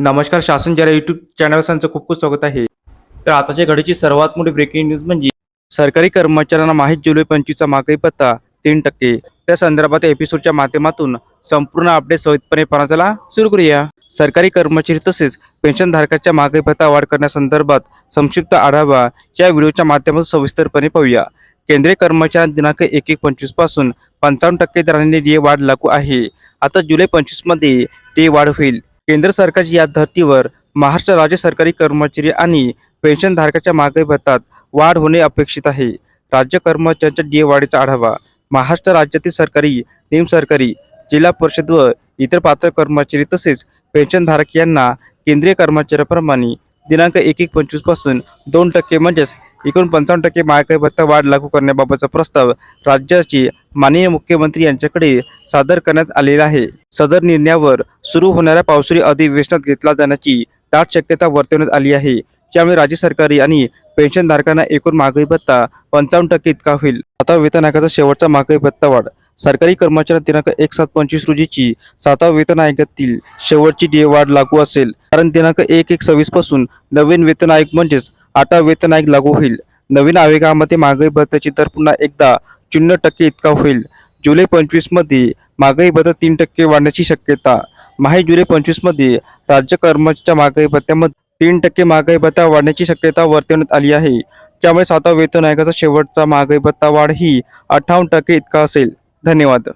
नमस्कार शासन जरा यूट्यूब चॅनल त्यांचं खूप खूप स्वागत आहे. तर आताच्या घडीची सर्वात मोठी ब्रेकिंग न्यूज म्हणजे सरकारी कर्मचाऱ्यांना माहीत जुलै पंचवीसचा महागाई पत्ता तीन टक्के. त्या संदर्भात एपिसोडच्या माध्यमातून संपूर्ण अपडेट सहितपणे पाहण्याला सुरू करूया. सरकारी कर्मचारी तसेच पेन्शनधारकाच्या महागाई भत्ता वाढ करण्यासंदर्भात संक्षिप्त आढावा या व्हिडिओच्या माध्यमातून सविस्तरपणे पाहूया. केंद्रीय कर्मचाऱ्यांना दिनांक एक एक पंचवीसपासून पंचावन्न टक्के दराने डी वाढ लागू आहे. आता जुलै पंचवीसमध्ये डी वाढ होईल. केंद्र सरकारची या धर्तीवर महाराष्ट्र राज्य सरकारी कर्मचारी आणि पेन्शनधारकाच्या मागे भत्तात वाढ होणे अपेक्षित आहे. राज्य कर्मचाऱ्यांच्या डीए वाढीचा आढावा महाराष्ट्र राज्यातील सरकारी निमसरकारी जिल्हा परिषद व इतर पात्र कर्मचारी तसेच पेन्शनधारक यांना केंद्रीय कर्मचाऱ्याप्रमाणे दिनांक एक एक पंचवीसपासून दोन टक्के म्हणजेच एकूण पंचावन्न टक्के महागाई भत्ता वाढ लागू करण्याबाबतचा प्रस्ताव राज्याचे माननीय मुख्यमंत्री यांच्याकडे सादर करण्यात आलेला आहे. सदर निर्णयावर सुरू होणाऱ्या पावसाळी अधिवेशनात घेतला जाण्याची दाट शक्यता वर्तवण्यात आली आहे. त्यामुळे राज्य सरकारी आणि पेन्शनधारकांना एकूण महागाई भत्ता पंचावन्न टक्के इतका होईल. आता वेतन आयोगाचा शेवटचा महागाई भत्ता वाढ. सरकारी कर्मचाऱ्यांना दिनांक एक सात पंचवीस रोजीची सातवा वेतन आयोगातील शेवटची डी वाढ लागू असेल. कारण दिनांक एक एक सव्वीसपासून नवीन वेतन आयोग म्हणजेच आता वेतन आयोग लागू होईल. नवीन आयोगामध्ये महागाई भत्त्याची दर पुन्हा एकदा शून्य टक्के इतका होईल. जुलै पंचवीसमध्ये महागाई भत्ता तीन टक्के वाढण्याची शक्यता. माहे जुलै पंचवीसमध्ये राज्य कर्मचाऱ्यांच्या महागाई भत्त्यामध्ये तीन टक्के महागाई भत्ता वाढण्याची शक्यता वर्तवण्यात आली आहे. त्यामुळे सातवा वेतन आयोगाचा शेवटचा महागाई भत्ता वाढ ही अठ्ठावन्न टक्के इतका असेल. धन्यवाद.